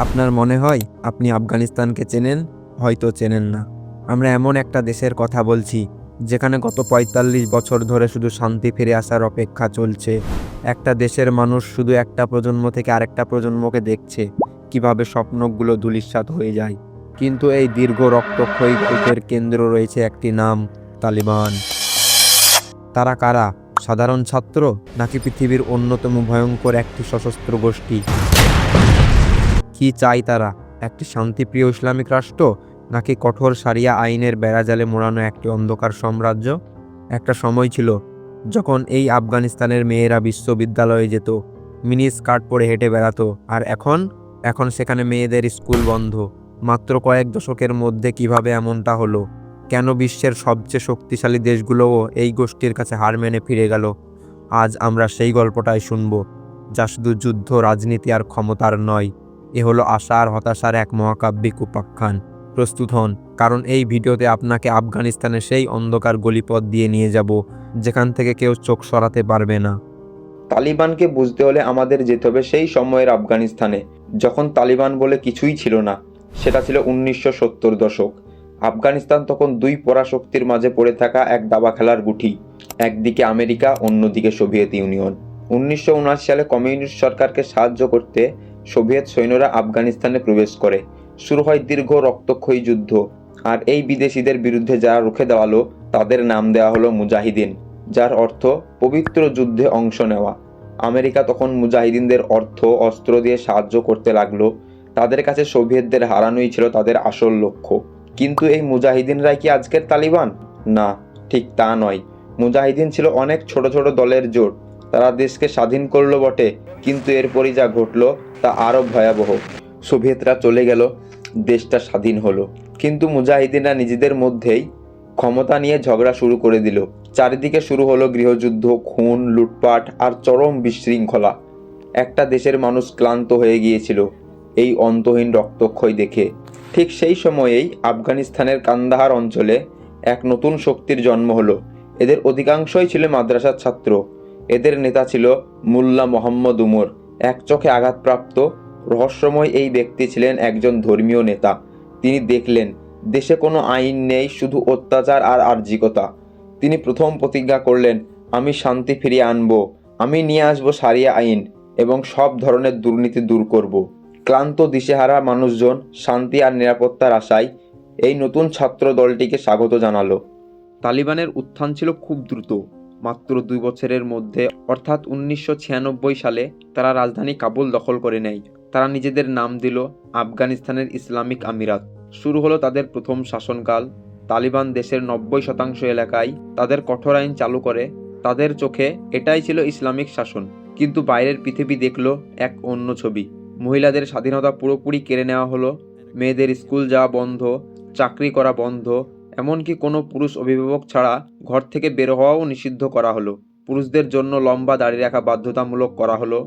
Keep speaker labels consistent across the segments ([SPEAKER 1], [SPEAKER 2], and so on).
[SPEAKER 1] আপনার মনে হয় আপনি আফগানিস্তানকে চেনেন? হয়তো চেনেন না। আমরা এমন একটা দেশের কথা বলছি, যেখানে গত পঁয়তাল্লিশ বছর ধরে শুধু শান্তি ফিরে আসার অপেক্ষা চলছে। একটা দেশের মানুষ শুধু একটা প্রজন্ম থেকে আরেকটা প্রজন্মকে দেখছে, কীভাবে স্বপ্নগুলো ধূলিসাৎ হয়ে যায়। কিন্তু এই দীর্ঘ রক্তক্ষয়ী গল্পের কেন্দ্র রয়েছে একটি নাম, তালিবান। তারা কারা? সাধারণ ছাত্র? নাকি পৃথিবীর অন্যতম ভয়ঙ্কর একটি সশস্ত্র গোষ্ঠী? কি চায় তারা? একটি শান্তিপ্রিয় ইসলামিক রাষ্ট্র? নাকি কঠোর সারিয়া আইনের বেড়াজালে মোড়ানো একটি অন্ধকার সাম্রাজ্য? একটা সময় ছিল যখন এই আফগানিস্তানের মেয়েরা বিশ্ববিদ্যালয়ে যেত মিনি স্কার্ট পরে হেঁটে বেড়াতো, আর এখন? এখন সেখানে মেয়েদের স্কুল বন্ধ। মাত্র কয়েক দশকের মধ্যে কীভাবে এমনটা হলো? কেন বিশ্বের সবচেয়ে শক্তিশালী দেশগুলোও এই গোষ্ঠীর কাছে হার মেনে ফিরে গেল? আজ আমরা সেই গল্পটাই শুনব, যা শুধু যুদ্ধ, রাজনীতি আর ক্ষমতার নয়। এ হলো আশা আর হতাশার এক মহাকাব্যিক উপাখ্যান। প্রস্তুত হন, কারণ এই ভিডিওতে আপনাকে আফগানিস্তানের সেই অন্ধকার গলিপথ দিয়ে নিয়ে যাব, যেখান থেকে কেউ চোখ সরাতে পারবে না।
[SPEAKER 2] তালিবানকে বুঝতে হলে আমাদের যেতে হবে সেই সময়ের আফগানিস্তানে, যখন তালিবান বলে কিছুই ছিল না, সেটা ছিল উনিশশো সত্তর দশক। আফগানিস্তান তখন দুই পরাশক্তির মাঝে পড়ে থাকা এক দাবা খেলার গুটি একদিকে আমেরিকা, অন্যদিকে সোভিয়েত ইউনিয়ন। উনিশশো উনআশি সালে কমিউনিস্ট সরকারকে সাহায্য করতে সোভিয়েত সৈন্যরা আফগানিস্তানে প্রবেশ করে। শুরু হয় দীর্ঘ রক্তক্ষয়ী যুদ্ধ। আর এই বিদেশিদের বিরুদ্ধে যারা রুখে দেওয়ালো তাদের নাম দেওয়া হলো মুজাহিদিন, যার অর্থ পবিত্র যুদ্ধে অংশ নেওয়া। আমেরিকা তখন মুজাহিদিনদের অর্থ অস্ত্র দিয়ে সাহায্য করতে লাগল। তাদের কাছে সোভিয়েতদের হারানোই ছিল তাদের আসল লক্ষ্য। কিন্তু এই মুজাহিদিনরাই কি আজকের তালিবান? না, ঠিক তা নয়। মুজাহিদিন ছিল অনেক ছোট ছোট দলের জোট। তারা দেশকে স্বাধীন করল বটে, কিন্তু এরপরই যা ঘটলো তা আরও ভয়াবহ। সোভিয়েতরা চলে গেল, দেশটা স্বাধীন হলো। কিন্তু মুজাহিদিনরা নিজেদের মধ্যেই ক্ষমতা নিয়ে ঝগড়া শুরু করে দিল। চারিদিকে শুরু হলো গৃহযুদ্ধ, খুন, লুটপাট আর চরম বিশৃঙ্খলা। একটা দেশের মানুষ ক্লান্ত হয়ে গিয়েছিল, এই অন্তহীন রক্তক্ষয় দেখে। ঠিক সেই সময়েই আফগানিস্তানের কান্দাহার অঞ্চলে এক নতুন শক্তির জন্ম হলো। এদের অধিকাংশই ছিল মাদ্রাসার ছাত্র। এদের নেতা ছিল মুল্লা মোহাম্মদ উমর। এক চোখে আঘাতপ্রাপ্ত, রহস্যময় এই ব্যক্তি ছিলেন একজন ধর্মীয় নেতা। তিনি দেখলেন, দেশে কোনো আইন নেই, শুধু অত্যাচার আর আর্জিকতা তিনি প্রথম প্রতিজ্ঞা করলেন, আমি শান্তি ফিরিয়ে আনব, আমি নিয়ে আসব সারিয়া আইন এবং সব ধরনের দুর্নীতি দূর করব। ক্লান্ত দিশেহারা মানুষজন শান্তি আর নিরাপত্তার আশায় এই নতুন ছাত্র দলটিকে স্বাগত জানালো। তালিবানের উত্থান ছিল খুব দ্রুত। মাত্র দুই বছরের মধ্যে, অর্থাৎ উনিশশো ছিয়ানব্বই সালে তারা রাজধানী কাবুল দখল করে নেয়। তারা নিজেদের নাম দিল আফগানিস্তানের ইসলামিক আমিরাত। শুরু হলো তাদের প্রথম শাসনকাল। তালিবান দেশের নব্বই শতাংশ এলাকায় তাদের কঠোর আইন চালু করে। তাদের চোখে এটাই ছিল ইসলামিক শাসন। কিন্তু বাইরের পৃথিবী দেখল এক অন্য ছবি। মহিলাদের স্বাধীনতা পুরোপুরি কেড়ে নেওয়া হলো। মেয়েদের স্কুল যাওয়া বন্ধ, চাকরি করা বন্ধ এমনকি কোনো পুরুষ অভিভাবক ছাড়া ঘর থেকে বের হওয়াও নিষিদ্ধ করা হলো। পুরুষদের জন্য লম্বা দাড়ি রাখা বাধ্যতামূলক করা হলো।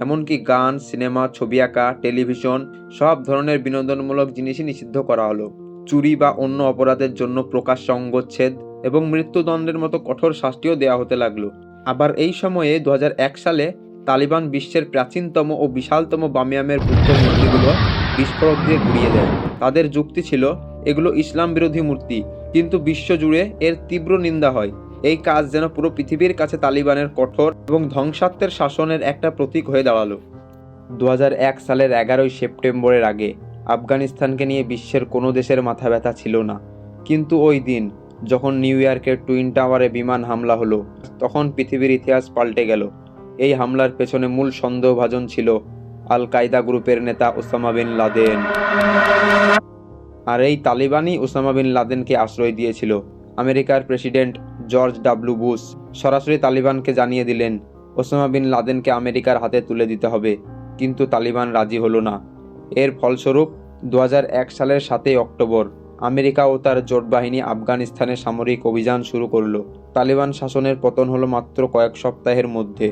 [SPEAKER 2] এমনকি গান, সিনেমা, ছবি আঁকা, টেলিভিশন সব ধরনের বিনোদনমূলক জিনিসই নিষিদ্ধ করা হলো। চুরি বা অন্য অপরাধের জন্য প্রকাশ্য অঙ্গচ্ছেদ এবং মৃত্যুদণ্ডের মতো কঠোর শাস্তিও দেওয়া হতে লাগল। আবার এই সময়ে দু হাজার এক সালে তালিবান বিশ্বের প্রাচীনতম ও বিশালতম বামিয়ামের বুদ্ধ মূর্তিগুলো বিস্ফোরক দিয়ে ঘুরিয়ে দেয়। তাদের যুক্তি ছিল এগুলো ইসলাম বিরোধী মূর্তি, কিন্তু বিশ্বজুড়ে এর তীব্র নিন্দা হয়। এই কাজ যেন পুরো পৃথিবীর কাছে তালিবানের কঠোর এবং ধ্বংসাত্মের শাসনের একটা প্রতীক হয়ে দাঁড়াল। দু হাজার এক সালের এগারোই সেপ্টেম্বরের আগে আফগানিস্তানকে নিয়ে বিশ্বের কোনো দেশের মাথা ব্যথা ছিল না। কিন্তু ওই দিন, যখন নিউ ইয়র্কের টুইন টাওয়ারে বিমান হামলা হলো, তখন পৃথিবীর ইতিহাস পাল্টে গেল। এই হামলার পেছনে মূল সন্দেহভাজন ছিল আল কায়দা গ্রুপের নেতা ওসামা বিন লাদেন। আর এই তালিবানই ওসামা বিন লাদেনকে আশ্রয় দিয়েছিল। আমেরিকার প্রেসিডেন্ট জর্জ ডাব্লু বুশ সরাসরি তালিবানকে জানিয়ে দিলেন ওসামা বিন লাদেনকে আমেরিকার হাতে তুলে দিতে হবে, কিন্তু তালিবান রাজি হলো না। এর ফলস্বরূপ দু হাজার এক সালের সাতই অক্টোবর আমেরিকা ও তার জোট বাহিনী আফগানিস্তানে সামরিক অভিযান শুরু করল। তালিবান শাসনের পতন হলো মাত্র কয়েক সপ্তাহের মধ্যে।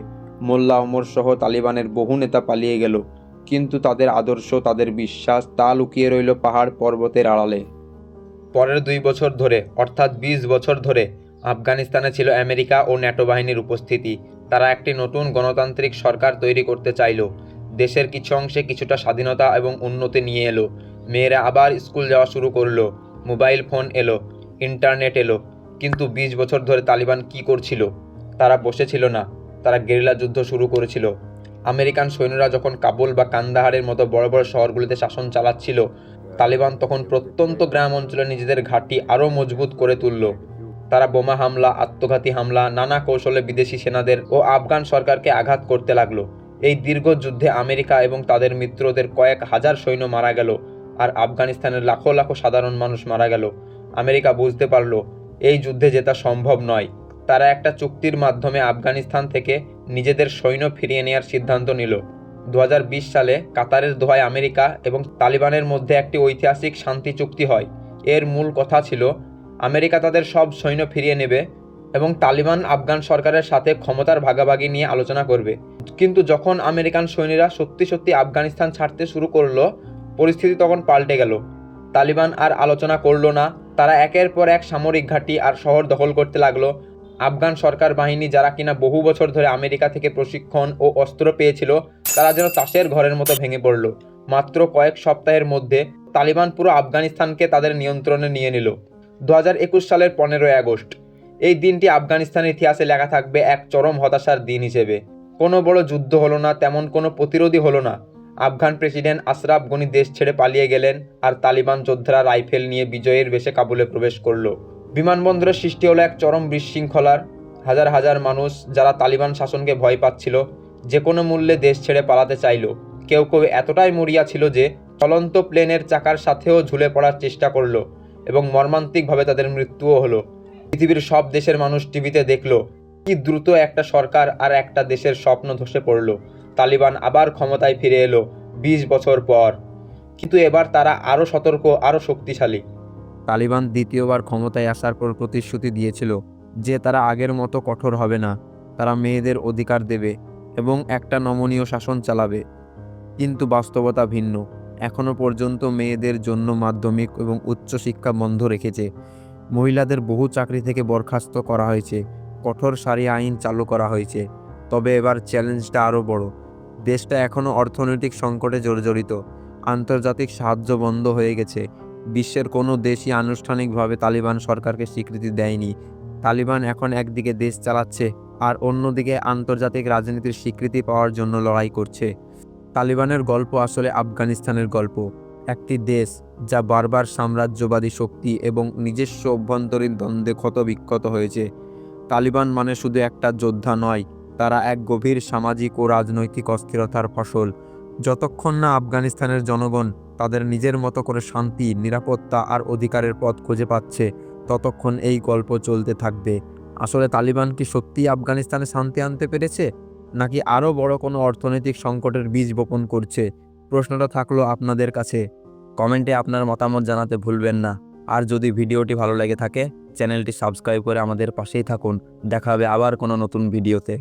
[SPEAKER 2] মোল্লা ওমর সহ তালিবানের বহু নেতা পালিয়ে গেল। কিন্তু তাদের আদর্শ, তাদের বিশ্বাস তা লুকিয়ে রইল পাহাড় পর্বতের আড়ালে। পরের দুই বছর ধরে, অর্থাৎ বিশ বছর ধরে, আফগানিস্তানে ছিল আমেরিকা ও ন্যাটো বাহিনীর উপস্থিতি। তারা একটি নতুন গণতান্ত্রিক সরকার তৈরি করতে চাইল।
[SPEAKER 3] দেশের কিছু অংশে কিছুটা স্বাধীনতা এবং উন্নতি নিয়ে এলো। মেয়েরা আবার স্কুল যাওয়া শুরু করল। মোবাইল ফোন এলো, ইন্টারনেট এলো। কিন্তু বিশ বছর ধরে তালিবান কি করছিল? তারা বসেছিল না। তারা গেরিলা যুদ্ধ শুরু করেছিল। আমেরিকান সৈন্যরা যখন কাবুল বা কান্দাহারের মতো বড় বড় শহরগুলিতে শাসন চালাচ্ছিল, তালিবান তখন প্রত্যন্ত গ্রাম অঞ্চলে নিজেদের ঘাঁটি আরও মজবুত করে তুলল। তারা বোমা হামলা, আত্মঘাতী হামলা, নানা কৌশলে বিদেশি সেনাদের ও আফগান সরকারকে আঘাত করতে লাগল। এই দীর্ঘ যুদ্ধে আমেরিকা এবং তাদের মিত্রদের কয়েক হাজার সৈন্য মারা গেল আর আফগানিস্তানের লাখো লাখো সাধারণ মানুষ মারা গেল। আমেরিকা বুঝতে পারল, এই যুদ্ধে জেতা সম্ভব নয়। তারা একটা চুক্তির মাধ্যমে আফগানিস্তান থেকে নিজেদের সৈন্য ফিরিয়ে নেওয়ার সিদ্ধান্ত নিল। দু হাজার বিশ সালে কাতারের দোহায় আমেরিকা এবং তালিবানের মধ্যে একটি ঐতিহাসিক শান্তি চুক্তি হয়। এর মূল কথা ছিল, আমেরিকা তাদের সব সৈন্য ফিরিয়ে নেবে এবং তালিবান আফগান সরকারের সাথে ক্ষমতার ভাগাভাগি নিয়ে আলোচনা করবে। কিন্তু যখন আমেরিকান সৈন্যরা সত্যি সত্যি আফগানিস্তান ছাড়তে শুরু করল, পরিস্থিতি তখন পাল্টে গেল। তালিবান আর আলোচনা করল না, তারা একের পর এক সামরিক ঘাঁটি আর শহর দখল করতে লাগল। আফগান সরকার বাহিনী যারা কিনা বহু বছর ধরে আমেরিকা থেকে প্রশিক্ষণ ও অস্ত্র পেয়েছিল, তারা যেন চাষের ঘরের মতো ভেঙে পড়ল। মাত্র কয়েক সপ্তাহের মধ্যে তালিবান পুরো আফগানিস্তানকে তাদের নিয়ন্ত্রণে নিয়ে নিল। দু হাজার একুশ সালের পনেরোই আগস্ট, এই দিনটি আফগানিস্তানের ইতিহাসে লেখা থাকবে এক চরম হতাশার দিন হিসেবে। কোনো বড় যুদ্ধ হলো না, তেমন কোনো প্রতিরোধই হলো না। আফগান প্রেসিডেন্ট আশরাফ গনি দেশ ছেড়ে পালিয়ে গেলেন আর তালিবান যোদ্ধারা রাইফেল নিয়ে বিজয়ের বেশে কাবুলে প্রবেশ করল। বিমানবন্দরের সৃষ্টি হলো এক চরম বিশৃঙ্খলার। হাজার হাজার মানুষ যারা তালিবান শাসনকে ভয় পাচ্ছিল, যে কোনো মূল্যে দেশ ছেড়ে পালাতে চাইল। কেউ কেউ এতটাই মরিয়া ছিল যে চলন্ত প্লেনের চাকার সাথেও ঝুলে পড়ার চেষ্টা করল এবং মর্মান্তিকভাবে তাদের মৃত্যুও হলো। পৃথিবীর সব দেশের মানুষ টিভিতে দেখল কি দ্রুত একটা সরকার আর একটা দেশের স্বপ্ন ধসে পড়ল। তালিবান আবার ক্ষমতায় ফিরে এলো বিশ বছর পর। কিন্তু এবার তারা আরও সতর্ক, আরও শক্তিশালী।
[SPEAKER 1] তালিবান দ্বিতীয়বার ক্ষমতায় আসার পর প্রতিশ্রুতি দিয়েছিল যে তারা আগের মতো কঠোর হবে না, তারা মেয়েদের অধিকার দেবে এবং একটা নমনীয় শাসন চালাবে। কিন্তু বাস্তবতা ভিন্ন। এখনও পর্যন্ত মেয়েদের জন্য মাধ্যমিক এবং উচ্চশিক্ষা বন্ধ রেখেছে। মহিলাদের বহু চাকরি থেকে বরখাস্ত করা হয়েছে। কঠোর সারি আইন চালু করা হয়েছে। তবে এবার চ্যালেঞ্জটা আরও বড়। দেশটা এখনও অর্থনৈতিক সংকটে জর্জরিত। আন্তর্জাতিক সাহায্য বন্ধ হয়ে গেছে। বিশ্বের কোনো দেশই আনুষ্ঠানিকভাবে তালিবান সরকারকে স্বীকৃতি দেয়নি। তালিবান এখন একদিকে দেশ চালাচ্ছে আর অন্যদিকে আন্তর্জাতিক রাজনীতির স্বীকৃতি পাওয়ার জন্য লড়াই করছে। তালিবানের গল্প আসলে আফগানিস্তানের গল্প। একটি দেশ যা বারবার সাম্রাজ্যবাদী শক্তি এবং নিজস্ব অভ্যন্তরীণ দ্বন্দ্বে ক্ষতবিক্ষত হয়েছে। তালিবান মানে শুধু একটা যোদ্ধা নয়, তারা এক গভীর সামাজিক ও রাজনৈতিক অস্থিরতার ফসল। যতক্ষণ না আফগানিস্তানের জনগণ তাদের নিজের মতো করে শান্তি, নিরাপত্তা আর অধিকারের পথ খুঁজে পাচ্ছে, ততক্ষণ এই গল্প চলতে থাকবে। আসলে তালিবান কি সত্যিই আফগানিস্তানে শান্তি আনতে পেরেছে? নাকি আরও বড় কোনো অর্থনৈতিক সংকটের বীজ বপন করছে? প্রশ্নটা থাকল আপনাদের কাছে। কমেন্টে আপনার মতামত জানাতে ভুলবেন না। আর যদি ভিডিওটি ভালো লেগে থাকে, চ্যানেলটি সাবস্ক্রাইব করে আমাদের পাশেই থাকুন। দেখা হবে আবার কোনো নতুন ভিডিওতে।